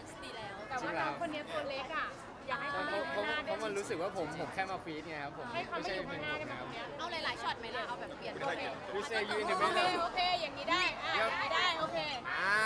าลานซ์ดีแล้วแต่ว่าน้องคนนี้ตัวเล็กอะ อยากให้เพเขาราะมาเพอยู่ราะข้างหน้าเพราะมันรู้สึกว่าผมผมแค่มาฟีดไงครับผมให้เขาไม่มาใช่อยู่เพลข้างงหน้าผมได้ไหมนะครับตรงเนี้ยเอาหลายๆช็อตไหมล่ะเอาแบบเปลี่ยนโอเค You say you in the โอ middle เคโอเค อย่างนี้ได้ อะอย่างนี้ได้ โอเค อ่า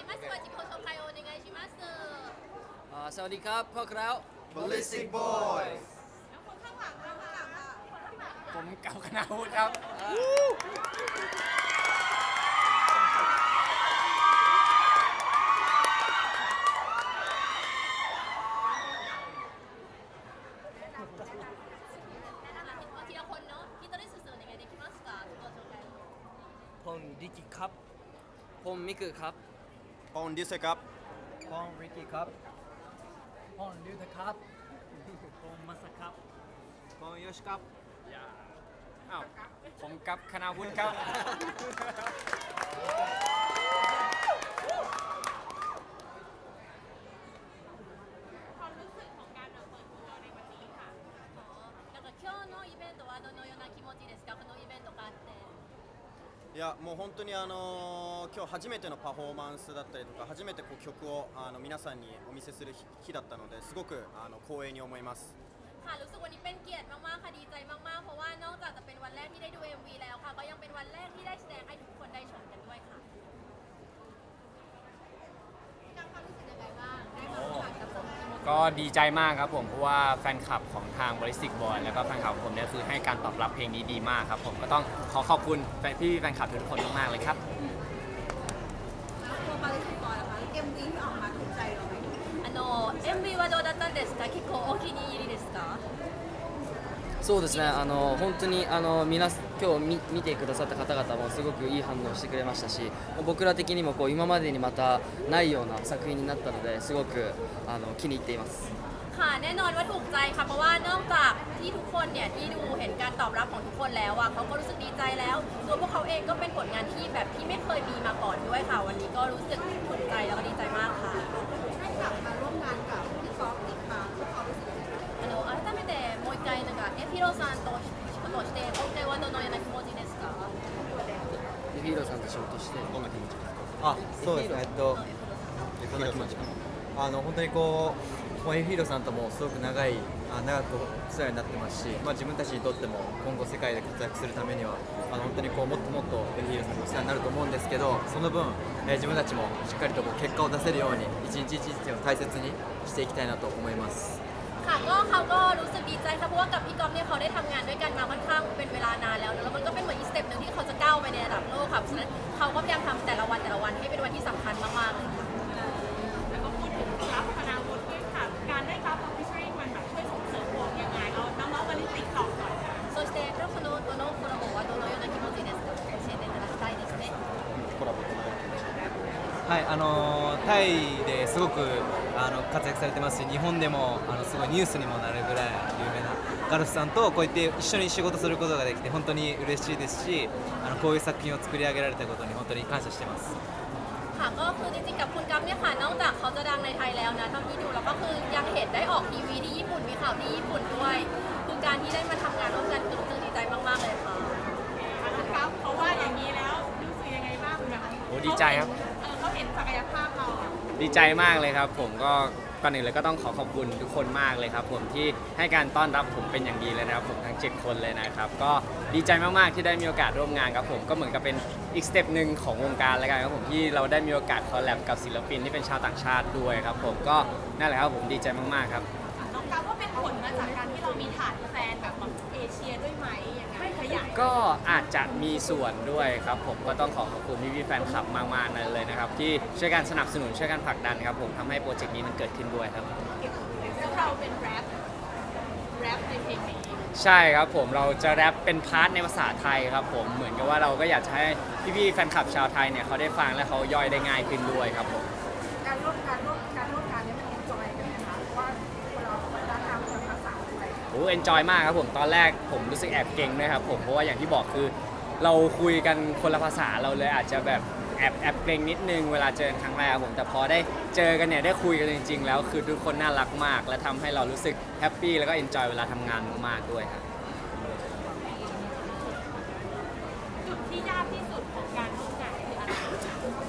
い、まずは自己紹介をお願いします。 อ่าสวัสดีครับพวกเรา Ballistic Boys ผมเก่าคณะวุฒิครับ ทีละคนเนาะพี่ต้นได้สื่อお願いできますか自己紹介を พงดิกิครับผมมิกุครับ ปอนดิสครับ พองริกกี้ครับพองลิวนะครับพองมาสครับ ปอนโยชิครับ อ้าวผมกับคณะวุฒิครับ ความรู้สึกของการเปิดตัวในวันนี้ค่ะ なんか今日のイベントはどのような気持ちですかこのイベントがあって いやもう本当にあのー今日初めてのパフォーマンスだったりとか初めてこう曲をあの皆さんにお見せする日日だったのですごくあの光栄に思います ค่ะรู้สึกวันนี้เป็นเกียรติมากๆค่ะดีใจมากๆ เพราะว่านอกจากจะเป็นวันแรก ก็ดีใจมากครับผมเพราะว่าแฟนคลับของทางบริสติกบอยแล้วก็แฟนคลับของผมเนี่ยคือให้การตอบรับเพลงนี้ดีมากครับผมก็ต้องขอขอบคุณแฟนพี่แฟนคลับทุกคนมากๆเลยครับ ตัวบาลิสติกบอยนะคะ MV ที่ออกมาถูกใจเราไหม あの MV はどうだったんですか結構お気に入りですか そうですねあの本当にあの皆今日見見てくださった方々もすごくいい反応をしてくれましたし僕ら的にもこう今までにまたないような作品になったのですごくあの気に入っています ค่ะแน่นอนว่าถูกใจค่ะเพราะว่านอกจากที่ทุกคนเนี่ยที่ดูเห็นการตอบรับของทุกคนแล้วอ่ะเขาก็รู้สึกดีใจแล้วตัวพวกเขาเองก็เป็นผลงานที่แบบที่ไม่เคยมีมาก่อนด้วยค่ะ วันนี้ก็รู้สึกถูกใจแล้วก็ดีใจมากค่ะ ヒロさんと仕事をして今回はどのような気持ちですか？でヒーローさんと仕事してどんな気持ちですか？あそうですね。えっとどんな気持ちあの本当にこうもうエフィーロさんともすごく長いあ長くお世話になってますし、まあ、自分たちにとっても今後世界で活躍するためにはあの本当にこうもっともっとエフィーロさんにお世話になると思うんですけどその分、えー自分たちもしっかりとこう結果を出せるように一日一日を大切にしていきたいなと思います。 ค่ะก็เขาก็รู้สึกดีใจค่ะเพราะว่ากับพี่ก๊อฟเนี่ยเขาได้ทำงานด้วยกันมาค่อนข้างเป็นเวลานานแล้วเนอะแล้วมันก็เป็นเหมือนอีกสเต็ปหนึ่งที่เขาจะก้าวไปในระดับโลกค่ะเพราะฉะนั้นเขาก็พยายามทำแต่ละวันแต่ละวันให้เป็นวันที่สำคัญมากๆเลยค่ะ แล้วก็พูดถึงรับคณะวุฒิด้วยค่ะ การได้รับ official มันแบบช่วยส่งเสริมวงยังไง เอาน้องๆบาลิสติกตอบหน่อยค่ะ そしてプロフのどのコラボはどのような気持ちですか教えていただきたいですねコラボどんな気持ちはい、あのータイですごく あの活躍されてますし日本でもあのすごいニュースにもなるぐらい有名なガルフさんとこうやって一緒に仕事することができて本当に嬉しいですしあのこういう作品を作り上げられたことに本当に感謝してます ค่ะก็คือจริงๆกับคุณกัมเนี่ยค่ะนอกจากเขาจะดังในไทยแล้วนะเท่าที่ดูแล้วก็คือยังเห็นได้ออกทีวีที่ญี่ปุ่นมีข่าวที่ญี่ปุ่นด้วยคือการที่ได้มาทำงานร่วมกันคือรู้สึกดีใจมากๆเลยค่ะ นะครับเพราะว่าอย่างนี้แล้วรู้สึกยังไงบ้างแบบ โอ้ดีใจครับ ดีใจมากเลยครับ ผมก็ก่อนอื่นเลยก็ต้องขอขอบคุณทุกคนมากเลยครับ ผมที่ให้การต้อนรับผมเป็นอย่างดีเลยนะครับ ผมทั้ง 7 คนเลยนะครับ ก็ดีใจมากๆที่ได้มีโอกาสร่วมงานครับผมก็เหมือนกับเป็นอีกสเต็ปหนึ่งของวงการแล้วกันครับผมที่เราได้มีโอกาสคอลแลบกับศิลปินที่เป็นชาวต่างชาติด้วยครับ ผมก็นั่นแหละครับผมดีใจมากๆครับ น้องกัฟว่าเป็นผลมาจากการที่เรามีฐานแฟนแบบ ก็อาจจะมีส่วนด้วยครับผมก็ต้องขอขอบคุณพี่ๆแฟนคลับมากๆนั่นเลยนะครับ ที่ช่วยกันสนับสนุนช่วยกันผลักดันครับผมทำให้โปรเจกต์นี้มันเกิดขึ้นด้วยครับแล้วเราเป็นแรปแรปในเพลงนี้ใช่ครับผมเราจะแรปเป็นพาร์ทในภาษาไทยครับผมเหมือนกับว่าเราก็อยากจะให้พี่ๆแฟนคลับชาวไทยเนี่ยเขาได้ฟังและเขาย่อยได้ง่ายขึ้นด้วยครับผม เอนจอยมากครับผมตอนแรกผมรู้สึกแอบเก่งด้วยครับผมเพราะว่าอย่างที่บอกคือ เราคุยกันคนละภาษาเราเลยอาจจะแบบแอบแอบเกรงนิดนึงเวลาเจอกันครั้งแรกครับผมแต่พอได้เจอกันเนี่ยได้คุยกันจริง ๆ แล้วคือทุกคนน่ารักมาก และทำให้เรารู้สึกแฮปปี้แล้วก็เอนจอยเวลาทำงานมากๆด้วยครับจุดที่ยากที่สุดของการร่วมงานคืออะไร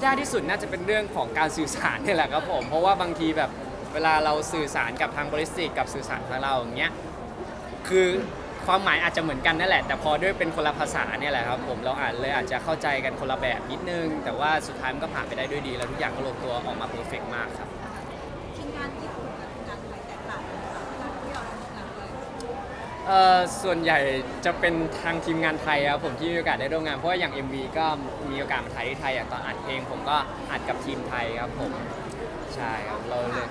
ยากที่สุดน่าจะเป็นเรื่องของการสื่อสารนี่แหละครับผมเพราะว่าบางทีแบบเวลาเราสื่อสารกับทางบริษัทกับสื่อสารทางเราอย่างเงี้ย คือความหมายอาจจะเหมือนกันนั่นแหละ แต่พอด้วยเป็นคนละภาษาเนี่ยแหละครับผมเราอาจเลยอาจจะเข้าใจกันคนละแบบนิดนึง แต่ว่าสุดท้ายมันก็ผ่านไปได้ด้วยดี แล้วทุกอย่างก็ลงตัวออกมาเพอร์เฟกต์มากครับ ทีมงานญี่ปุ่นกับทีมงานไทยแตกต่างกันค่ะการที่เราทำงานด้วยเอ่อส่วนใหญ่จะเป็นทางทีมงานไทยครับผมที่มีโอกาสได้ร่วมงานเพราะว่าอย่าง MV ก็มีโอกาสมาถ่ายที่ไทยอย่างตอนอัดเพลง ผมก็อัดกับทีมไทยครับผมใช่ครับเราเลย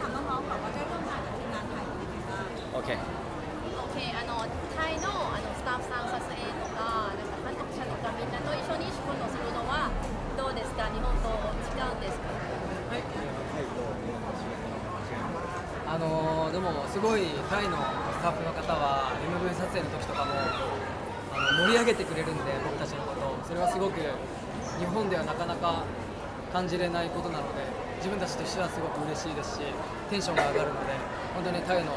ถามน้องๆแบบว่าได้ร่วมงานกับทีมงานไทยเป็นยังไงบ้าง โอเค もすごいタイのスタッフの方は MV 撮影の時とかもあの盛り上げてくれるんで僕たちのことをそれはすごく日本ではなかなか感じれないことなので自分たちとしてはすごく嬉しいですしテンションが上がるので本当にタイの、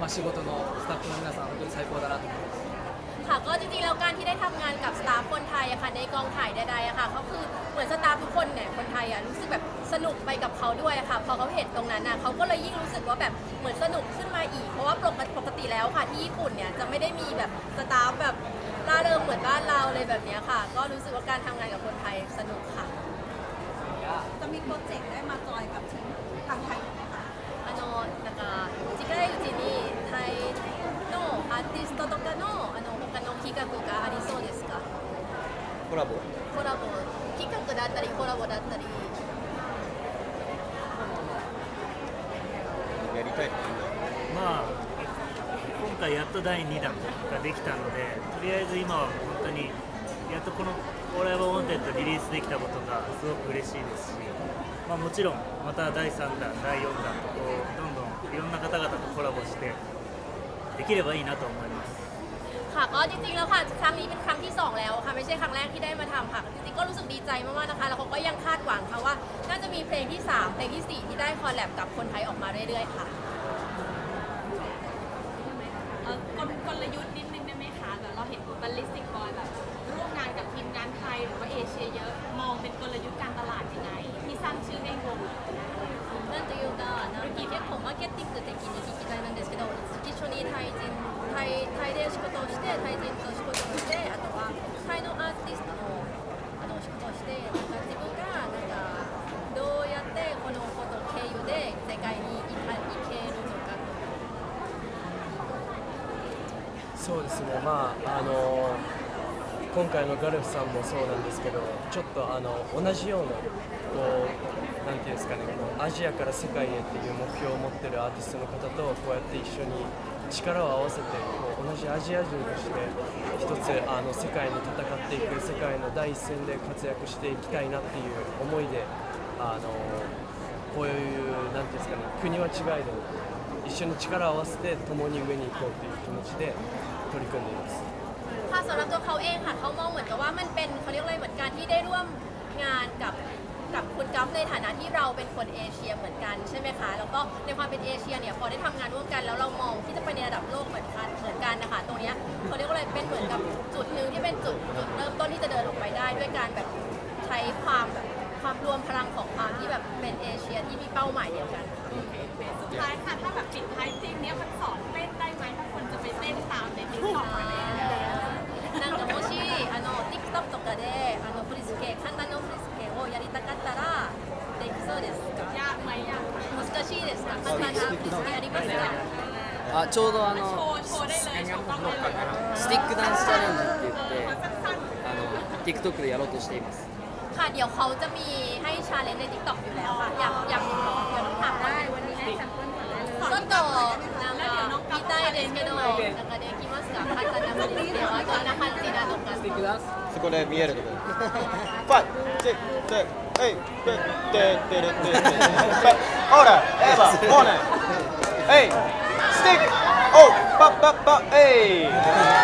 まあ、仕事のスタッフの皆さん本当に最高だなと思います。 ค่ะก็จริงๆแล้วการที่ได้ทำงานกับสตาฟคนไทยอะค่ะในกองถ่ายใดๆอะค่ะเขาคือเหมือนสตาฟทุกคนเนี่ยคนไทยอะรู้สึกแบบสนุกไปกับเขาด้วยอะค่ะพอเขาเห็นตรงนั้นอะเขาก็เลยยิ่งรู้สึกว่าแบบเหมือนสนุกขึ้นมาอีก เพราะว่าปกติปกติแล้วค่ะที่ญี่ปุ่นเนี่ยจะไม่ได้มีแบบสตาฟแบบร่าเริงเหมือนบ้านเราเลยแบบเนี้ยค่ะ ก็รู้สึกว่าการทำงานกับคนไทยสนุกค่ะ ボ。コラボ。企画だったりコラボだったり。やりたい。まあ今回やっと第2弾ができたのでとりあえず今は本当にやっとこの「オーライバー・ウォンテッド」リリースできたことがすごく嬉しいですし、まあ、もちろんまた第3弾第4弾とこうどんどんいろんな方々とコラボしてできればいいなと思います ค่ะก็จริงๆแล้วค่ะครั้งนี้เป็นครั้งที่สองแล้วค่ะไม่ใช่ครั้งแรกที่ได้มาทำค่ะจริงๆก็รู้สึกดีใจมากๆนะคะแล้วเขาก็ยังคาดหวังค่ะว่า น่าจะมีเพลงที่สามเพลงที่สี่ที่ได้คอลแลบกับคนไทยออกมาเรื่อยๆค่ะ เอ่อกลกลยุทธ์นิดนึงได้ไหมคะแบบเราเห็นบัลลิสติกบอยแบบร่วมงานกับทีมงานไทยหรือว่าเอเชียเยอะ มองเป็นกลยุทธ์การตลาดยังไง ที่สร้างชื่อให้วง なんというか、なんか結構マーケティング的に聞きたいなんですけど、一緒にタイ人、 タイタイで仕事をして、タイ人と仕事をして、あとはタイのアーティストのあの仕事をして、なんか自分がなんかどうやってこのこと経由で世界に行か行けるのか。そうですね、まああの今回のガルフさんもそうなんですけど、ちょっとあの同じようなこうなんていうんですかね、こうアジアから世界へっていう目標を持ってるアーティストの方とこうやって一緒に力を合わせてこう同じアジア人として一つあの世界に戦っていく世界の第一線で活躍していきたいなっていう思いであのこういうなんていうんですかね、国は違いでも一緒に力を合わせて共に上に行こうという気持ちで取り組んでいます。 ค่ะสำหรับตัวเขาเองค่ะเขามองเหมือนกับว่ามันเป็นเขาเรียกอะไรเหมือนการที่ได้ร่วมงานกับ กับคุณกัฟในฐานะที่เราเป็นคนเอเชียเหมือนกันใช่ไหมคะ แล้วก็ในความเป็นเอเชียเนี่ยพอได้ทำงานร่วมกันแล้วเรามองที่จะไปในระดับโลกเหมือนกันเหมือนกันนะคะตรงเนี้ยเขาเรียกว่าอะไรเป็นเหมือนกับจุดหนึ่งที่เป็นจุดจุดเริ่มต้นที่จะเดินออกไปได้ด้วยการแบบใช้ความแบบความรวมพลังของความที่แบบเป็นเอเชียที่มีเป้าหมายเดียวกัน สุดท้ายค่ะ ถ้าแบบปิดท้ายเพลงเนี้ยมันสอนเต้นได้ あちょうどあ โช の ว์โชว์ได้เลยโชว์กล้องได้เลย スティックダンスチャレンジって言ってあの TikTok でやろうとしています ค่ะเดี๋ยวเขาจะมีให้ชาเลนจ์ใน t ิ k t o k อยู่แล้วค่ะ อยากอยากรู้เดี๋ยวต้องถามว่า วันนี้ให้แซมเปิลก่อนได้เลย ちょっとなんか見たいですけど、なんかできますか？簡単な無理ですけど、どんな感じなのか。そこで見えるところファイチェックえいてててれててオーラエヴァオーネえい stick. Oh, ba ba ba, hey.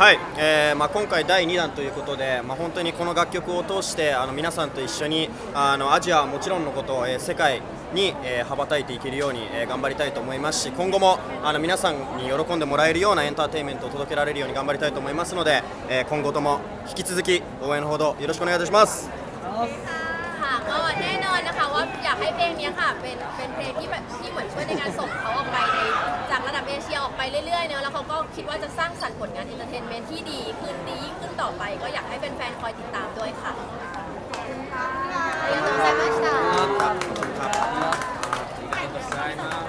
はい、えーまあ、今回第2弾ということで、まあ、本当にこの楽曲を通してあの皆さんと一緒にあのアジアはもちろんのこと、えー世界に、えー羽ばたいていけるように、えー頑張りたいと思いますし今後もあの皆さんに喜んでもらえるようなエンターテインメントを届けられるように頑張りたいと思いますので、えー今後とも引き続き応援のほどよろしくお願いいたします。 ค่ะก็แน่นอนนะคะว่าอยากให้เพลงนี้ค่ะเป็นเป็นเพลงที่แบบที่เหมือนช่วยในการส่งเขาออกไปในจากระดับเอเชียออกไปเรื่อยๆเนอะแล้วเขาก็คิดว่าจะสร้างสรรค์ผลงานเอนเตอร์เทนเมนต์ที่ดีขึ้นดียิ่งขึ้นต่อไป ก็อยากให้แฟนๆคอยติดตามด้วยค่ะありがとうございました終